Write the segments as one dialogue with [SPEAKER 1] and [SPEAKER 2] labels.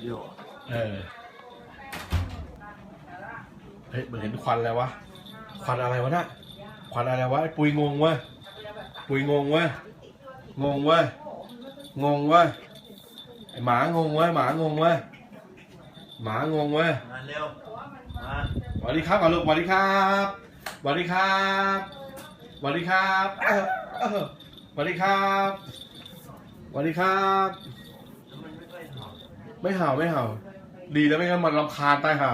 [SPEAKER 1] เดียว
[SPEAKER 2] เออ เฮ้ยเหมือนเห็นควันแล้ววะ ควันอะไรวะน่ะ ควันอะไรวะไอ้ปุยงงเว้ยปุยงงเว้ยงงเว้ยงงเว้ยไอ้หมางงเว้ยหมางงเว้ยหมางงเว้ย
[SPEAKER 1] มาเร็ว มา
[SPEAKER 2] สวัสดีครับก่อนลูกสวัสดีครับสวัสดีครับสวัสดีครับเอ้อเอ้อสวัสดีครับสวัสดีครับ
[SPEAKER 1] ไม่
[SPEAKER 2] เห่าไม่เห่า ดีแล้วไม่งั้นมันรำคาญตายห่า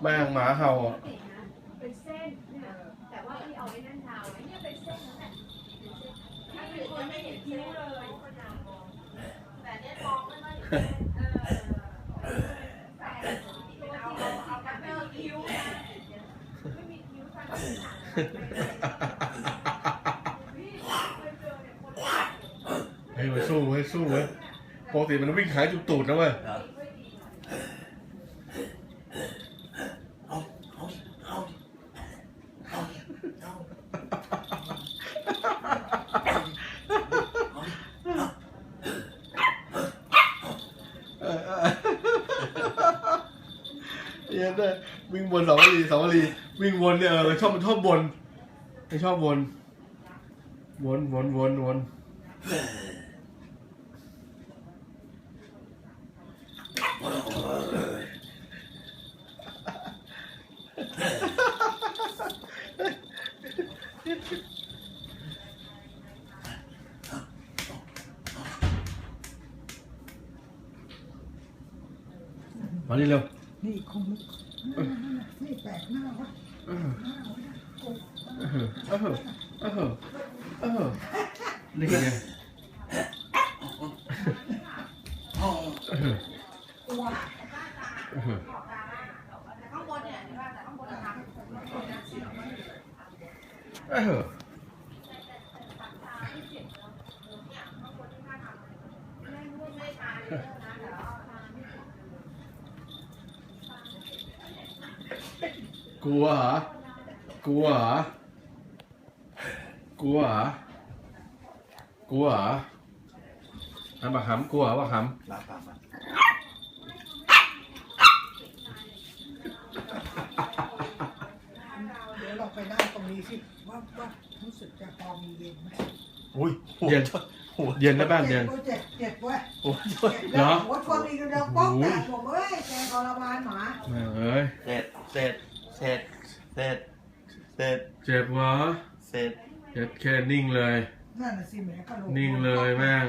[SPEAKER 2] แม่งหมาเห่าอะ
[SPEAKER 3] เป็นเส้นเนี่ยแต่ว่าที่เอาไว้นั่นทาไว้เนี่ยเป็นเส้นนั่นแหละถ้าเป็นคนไม่เห็นคิ้วเลยแต่เนี่ยมองไม่ค่อยเห็นเออแต่ตัวที่เราเอากัตเตอร์คิ้วนะไม่มีคิ้วทางหลัง
[SPEAKER 2] เฮ้ยมันสู้เว้ยสู้เว้ย ปกติมันวิ่งหายจุดตูดนะเว้ย
[SPEAKER 1] เอาเอาเอาเอาเอาเอา
[SPEAKER 2] เออเออเหี้ยันเนี่ยวิ่งวนสองวลีสองวลีวิ่งวนเนี่ยเออชอบมันชอบวนไม่ชอบวนวนวนวนวน มานี่เร็ว
[SPEAKER 4] นี่คงไม่แปลกหน้าวะ
[SPEAKER 2] เออเออเออเออเออนี่ไงเออก
[SPEAKER 4] ลัว
[SPEAKER 2] เออ
[SPEAKER 3] ข้างบนเนี่ยเห็นว่าแต่ข้างบนนะคะ
[SPEAKER 2] เกลัวเหรอกลัวเหรอกลัวเหรอกลัวเหรอทำปากหำกลัวเหรอปากห
[SPEAKER 1] ลาปากมา
[SPEAKER 4] เดี๋ยวเราไปนั่งตรงนี้สิว่าว่ารู้สึกจะพอมีเย็นไหม
[SPEAKER 1] อุ้ยำ
[SPEAKER 2] เย็น
[SPEAKER 1] หัว
[SPEAKER 2] เย็นนะบ้านเย็น
[SPEAKER 4] เจ็บเจ็บเว้ย
[SPEAKER 1] หัว
[SPEAKER 4] เจ็บแล้วหัวชนอีกเดียวป๊อกแตกผมเอ้ยแกทรมานหมา
[SPEAKER 2] แม่งเอ้ย
[SPEAKER 1] เสร็จเสร็จ เสร็จ เสร็จ เสร็จ
[SPEAKER 2] เจ็บเหรอ
[SPEAKER 1] เสร็จ
[SPEAKER 2] เจ็บแค่นิ่งเลย
[SPEAKER 4] นั่นน่ะสิแหมกระโหลก
[SPEAKER 2] นิ่งเลยแม่ง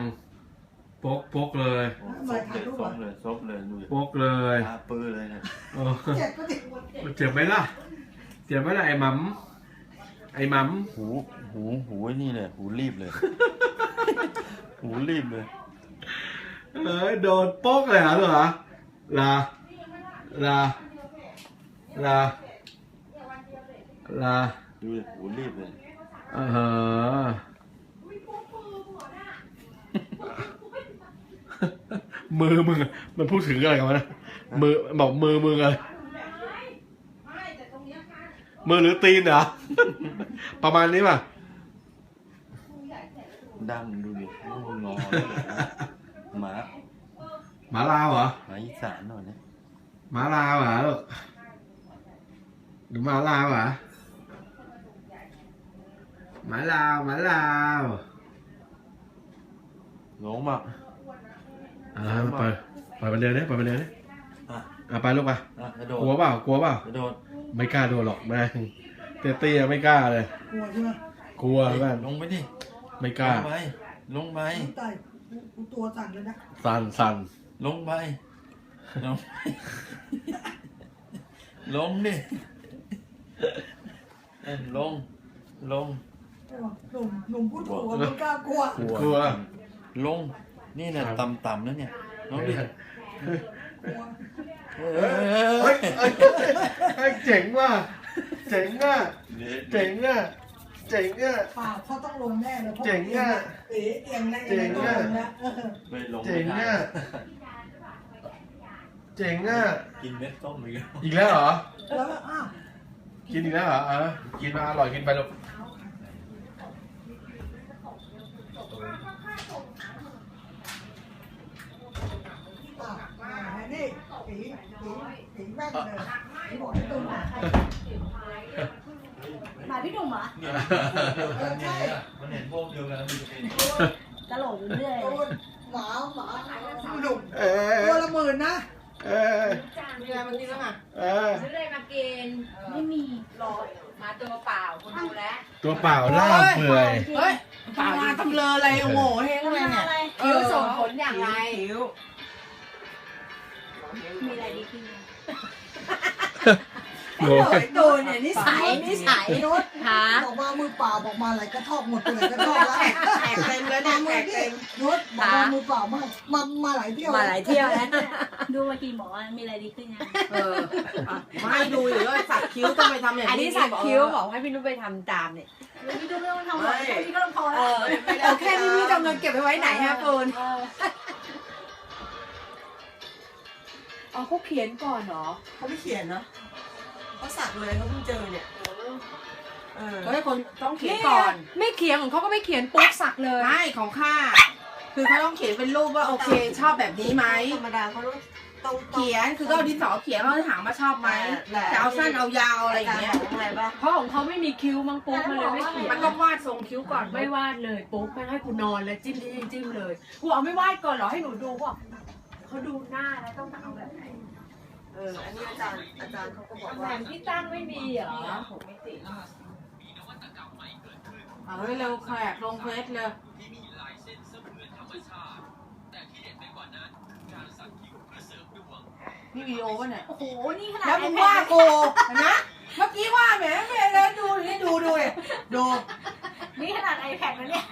[SPEAKER 2] ปกปกเลย
[SPEAKER 1] โอ้ซบเลยซบเลยซบเลยดูดิ
[SPEAKER 2] ปกเลย
[SPEAKER 1] ตาปื้อเลยนะ
[SPEAKER 2] เออ
[SPEAKER 4] เจ็บก็ดิ
[SPEAKER 2] เจ็บไหมล่ะ เจ็บไหมล่ะไอ้หมัมไอ้หมัม
[SPEAKER 1] หูหูหูไอ้นี่เลยหูรีบเลย หูรีบเลย
[SPEAKER 2] เอ้ยโดนโป๊กเลยเหรอเหรอลาลาลา ลา
[SPEAKER 1] ดูดิหูรีบเลย
[SPEAKER 2] เออมือมึงอะมันพูดถึงอะไรกันวะนะมือบอกมือมึงอะไร
[SPEAKER 3] ไม่แต่ตรงเนี้ยค่ะ
[SPEAKER 2] มือหรือตีนเหรอ ประมาณนี้ป่ะ
[SPEAKER 1] ดั้งดูดิโอ้งอเลยหมา
[SPEAKER 2] หมาลาวเหรอ
[SPEAKER 1] หมาอีสานหน่อยเนี่ย
[SPEAKER 2] หมาลาวเหรอลูกหรือหมาลาวเหรอ หมาลาวหมาลาว
[SPEAKER 1] งงมาก
[SPEAKER 2] อ่าไปไปไปเร็วเนี่ยไปไปเร็วเนี่ย
[SPEAKER 1] อะ
[SPEAKER 2] อะไปลูกไป
[SPEAKER 1] อะกระโดด
[SPEAKER 2] กลัวเปล่ากลัวเปล่าก
[SPEAKER 1] ระโดด
[SPEAKER 2] ไม่กล้าโดนหรอกแม่งเตี้ยเตี้ยไม่กล้าเลย
[SPEAKER 4] กลัวใช่ไหม
[SPEAKER 2] กลัวแม่ง
[SPEAKER 1] ลงไปดิ
[SPEAKER 2] ไม่ก
[SPEAKER 1] ล
[SPEAKER 2] ล้า
[SPEAKER 1] งไปลงไป
[SPEAKER 4] ตายกูตัวสั่นเลยนะ
[SPEAKER 2] สั่นสั่น
[SPEAKER 1] ลงไปลงไปลงดิเอ้ยลงลง
[SPEAKER 4] หนุ่มหนุ่มพูดกลัวไม่กล้ากลัว
[SPEAKER 2] กลัว
[SPEAKER 1] ลง นี่เนี่ยต่ำๆแล้วเนี่ยลงดิ
[SPEAKER 4] กลัว
[SPEAKER 1] เฮ้
[SPEAKER 2] เฮ้ย
[SPEAKER 1] ย
[SPEAKER 2] เฮ้ยเฮ้ยเจ๋งว่ะเจ๋งอะเจ๋งอะเจ๋งอะ
[SPEAKER 4] ป่าเขาต้องลงแน่เลยพรา
[SPEAKER 2] เจ๋งอะ
[SPEAKER 4] เอ๋เอียงแล้ว
[SPEAKER 2] เจ๋งอะ
[SPEAKER 4] ต้องลแล้วเออ
[SPEAKER 1] ไม่ลง
[SPEAKER 2] เจ๋ง
[SPEAKER 1] ไม่ได้
[SPEAKER 2] อะเจ๋งอะ
[SPEAKER 1] กินเม็ดส้มอีกแล้ว
[SPEAKER 2] อีกแล้วเหรอ
[SPEAKER 4] แล้วอ้าว
[SPEAKER 2] กินอีกแล้วเหรอเออกินมาอร่อยกินไปลูก
[SPEAKER 4] ตีตีตีแม่นเลยตีบอกให้ตุ้มหมา
[SPEAKER 3] หมาพี่หนุ่มเหรอ
[SPEAKER 4] ใช่
[SPEAKER 1] มันเห็นพวกเดียวกัน
[SPEAKER 3] ตลกอยู่เรื่อย
[SPEAKER 4] โดนหมาหมาหนุ่ม
[SPEAKER 2] เออ
[SPEAKER 4] ตัวละหมื่นนะ
[SPEAKER 2] เออ
[SPEAKER 5] มีอะไรมากินบ้างอะ
[SPEAKER 2] เออ
[SPEAKER 5] ซื้ออะไรมากิน
[SPEAKER 3] ไม่มี
[SPEAKER 5] รอมาตัวเปล่าคนดูแล
[SPEAKER 2] ตัวเปล่าล่าเปื่อย
[SPEAKER 5] เฮ้ย
[SPEAKER 4] ตาตำเลออะไรโง่เฮงอะไรเนี่ย
[SPEAKER 3] อะไร
[SPEAKER 5] คิ้วส่งผลอย่างไร
[SPEAKER 4] คิ้ว
[SPEAKER 3] มีอะไรดีขึ้น
[SPEAKER 2] โง่
[SPEAKER 5] ดูเนี่ยนิสัยนิสัย
[SPEAKER 4] นุช
[SPEAKER 5] หา
[SPEAKER 4] บอกมามือเปล่าบอกมาอะไรกระทอกหมดเลยกระทอกแล้ว
[SPEAKER 5] แขกแขกเต็มเลยเนี่ยแขกเต็ม
[SPEAKER 4] นุชบอกมามือเปล่ามามามาหลายเที่ยว
[SPEAKER 5] มาหลายเที่ยวแล้ว
[SPEAKER 3] ดูมากี่หมอมีอะไรดีขึ้นยัง
[SPEAKER 5] เออไม่ดูอยู่ด้วยสักคิ้วต้องไปทำอย่างนี้อันนี้สักคิ้วบอกให้พี่นุ้ยไปทำตามเนี่ย
[SPEAKER 3] พี่ดูไม่ต้องทำหรอกแค่นี้ก็ต้องพอ
[SPEAKER 5] เอ
[SPEAKER 3] แล้ว
[SPEAKER 5] อเอาแค่นี้พี่จะเอาเงินเก็บไปไว้ไหนฮะปูน
[SPEAKER 3] ออ
[SPEAKER 5] อ๋อเขาเขียนก่อนเหรอ
[SPEAKER 6] เขาไม่เขียนนะเขาสักเลยเขาเพิ่งเจอเนี่ยเออ
[SPEAKER 5] ก็ให้คนต้องเขียนก่อน
[SPEAKER 7] ไม่เขียนของเขาก็ไม่เขียนปุ๊บสักเลย
[SPEAKER 5] ไม่ของข้าคือเขาต้องเขียนเป็นรูปว่าโอเค ชอบแบบนี้ไหม
[SPEAKER 6] ธรรมดาเขาต้องต้อง
[SPEAKER 5] เขียนคือก็เอาดินสอเขียนเขาจะถามว่าชอบไหม
[SPEAKER 6] แต่
[SPEAKER 5] จะเอาสั้นเอายาวอะไรอย่างเงี้ย
[SPEAKER 6] ของอะไรบ้าง
[SPEAKER 7] เพราะของเขาไม่มีคิ้วมั้งปุ๊บมันเลยไม่เขียน
[SPEAKER 5] มันต้องวาดทรงคิ้วก่อน
[SPEAKER 7] ไม่วาดเลยปุ๊บไม่ให้กูนอนเลยจิ้มจิ้มจิ้มเลยกูเอาไม่วาดก่อนเหรอให้หนูดูว่าเขาดูหน้าแล้วต้องเอาแบบไหน
[SPEAKER 6] เออ อันนี้อาจารย์อาจารย์เขาก็บอก
[SPEAKER 7] แห
[SPEAKER 6] ว่า
[SPEAKER 7] วนที่ตั้งไม่มีเหรอ
[SPEAKER 5] ผมไม่ติดเอาไว้เร็วแขกลงเฟซเลยนี่วีดีโอป่ะเนี่ย
[SPEAKER 3] โอ้โห นี่ขนาด
[SPEAKER 5] แล้วมึง
[SPEAKER 3] iPad
[SPEAKER 5] ว่ากูเห็นไหมเมื่อกี้ว่าแหมแหมแล้วดูนี่ดูดูเลยดู
[SPEAKER 3] นี่ขนาด iPad นะเนี่ย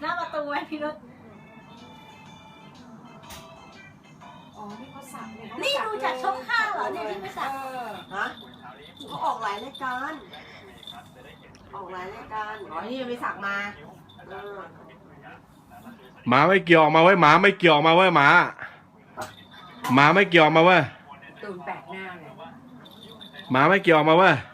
[SPEAKER 3] หน้าประตูไว้พี่นุช
[SPEAKER 7] อ๋อนี่เขาสักเนี่ย
[SPEAKER 3] นี่ดูจากช่องห้าเหรอเนี่ยที่ไม่สัก
[SPEAKER 6] ฮะเขาออกหลายรายการออกหลายรายการ
[SPEAKER 5] อ๋อนี่ยังไปสักมา
[SPEAKER 6] เออ
[SPEAKER 2] หมาไม่เกี่ยวออกมาเว้ยหมาไม่เกี่ยวออกมาเว้ยหมาหมาไม่เกี่ยวออกมาเว้ย
[SPEAKER 7] ตูนแปลกหน้าเลย
[SPEAKER 2] หมาไม่เกี่ยวออกมาเว้ย
[SPEAKER 7] เ